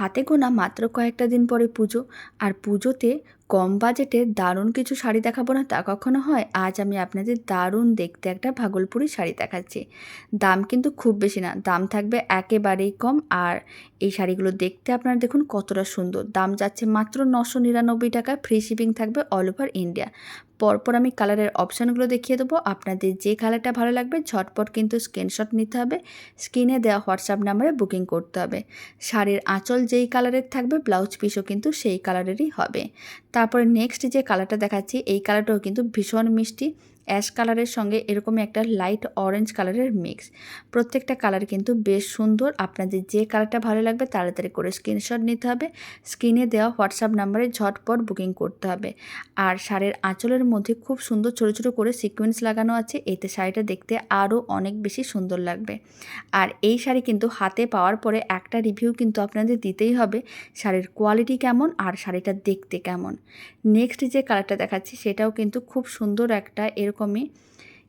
হাতে গোনা মাত্র কয়েকটা দিন পরে পুজো। আর পুজোতে কম বাজেটে দারুণ কিছু শাড়ি দেখাবো না তা কখনো হয়? আজ আমি আপনাদের দারুণ দেখতে একটা ভাগলপুরি শাড়ি দেখাচ্ছি। দাম কিন্তু খুব বেশি না, দাম থাকবে একেবারেই কম। আর এই শাড়িগুলো দেখতে আপনারা দেখুন কতটা সুন্দর। দাম যাচ্ছে মাত্র নশো নিরানব্বই টাকা ফ্রি শিপিং থাকবে অল ওভার ইন্ডিয়া। পরপর আমি কালারের অপশানগুলো দেখিয়ে দেবো। আপনাদের যে কালারটা ভালো লাগবে, ঝটপট কিন্তু স্ক্রিনশট নিতে হবে। স্ক্রিনে দেওয়া হোয়াটসঅ্যাপ নাম্বারে বুকিং করতে হবে। শাড়ির আঁচল যেই কালারের থাকবে ব্লাউজ পিসও কিন্তু সেই কালারেরই হবে। তারপরে নেক্সট যে কালারটা দেখাচ্ছি, এই কালারটাও কিন্তু ভীষণ মিষ্টি। অ্যাশ কালারের সঙ্গে এরকমই একটা লাইট অরেঞ্জ কালারের মিক্স প্রত্যেকটা কালার কিন্তু বেশ সুন্দর। আপনাদের যে কালারটা ভালো লাগবে তাড়াতাড়ি করে স্ক্রিনশট নিতে হবে। স্ক্রিনে দেওয়া হোয়াটসঅ্যাপ নাম্বারে ঝটপট বুকিং করতে হবে। আর শাড়ির আঁচলের মধ্যে খুব সুন্দর ছোটো ছোটো করে সিকোয়েন্স লাগানো আছে। এতে শাড়িটা দেখতে আরও অনেক বেশি সুন্দর লাগবে। আর এই শাড়ি কিন্তু হাতে পাওয়ার পরে একটা রিভিউ কিন্তু আপনাদের দিতেই হবে শাড়ির কোয়ালিটি কেমন আর শাড়িটা দেখতে কেমন। নেক্সট যে কালারটা দেখাচ্ছি সেটাও কিন্তু খুব সুন্দর একটা এরকমই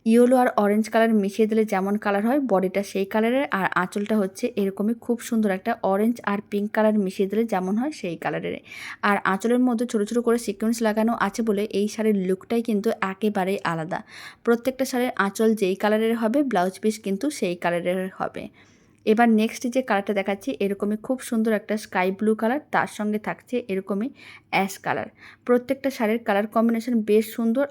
ইয়েলো আর অরেঞ্জ কালার মিশিয়ে দিলে যেমন কালার হয়, বডিটা সেই কালারের আর আঁচলটা হচ্ছে এরকমই, খুব সুন্দর একটা অরেঞ্জ আর পিঙ্ক কালার মিশিয়ে দিলে যেমন হয় সেই কালারের আর আঁচলের মধ্যে ছোটো ছোটো করে সিকোয়েন্স লাগানো আছে বলে এই শাড়ির লুকটাই কিন্তু একেবারেই আলাদা। প্রত্যেকটা শাড়ির আঁচল যেই কালারের হবে ব্লাউজ পিস কিন্তু সেই কালারের হবে। এবার নেক্সট যে কালারটা দেখাচ্ছি, এরকমই খুব সুন্দর একটা স্কাই ব্লু কালার তার সঙ্গে থাকছে এরকমই অ্যাশ কালার প্রত্যেকটা শাড়ির কালার কম্বিনেশন বেশ সুন্দর।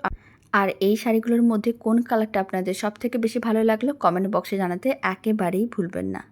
আর এই শাড়িগুলোর মধ্যে কোন কালারটা আপনাদের সবথেকে বেশি ভালো লাগল কমেন্ট বক্সে জানাতে একেবারেই ভুলবেন না।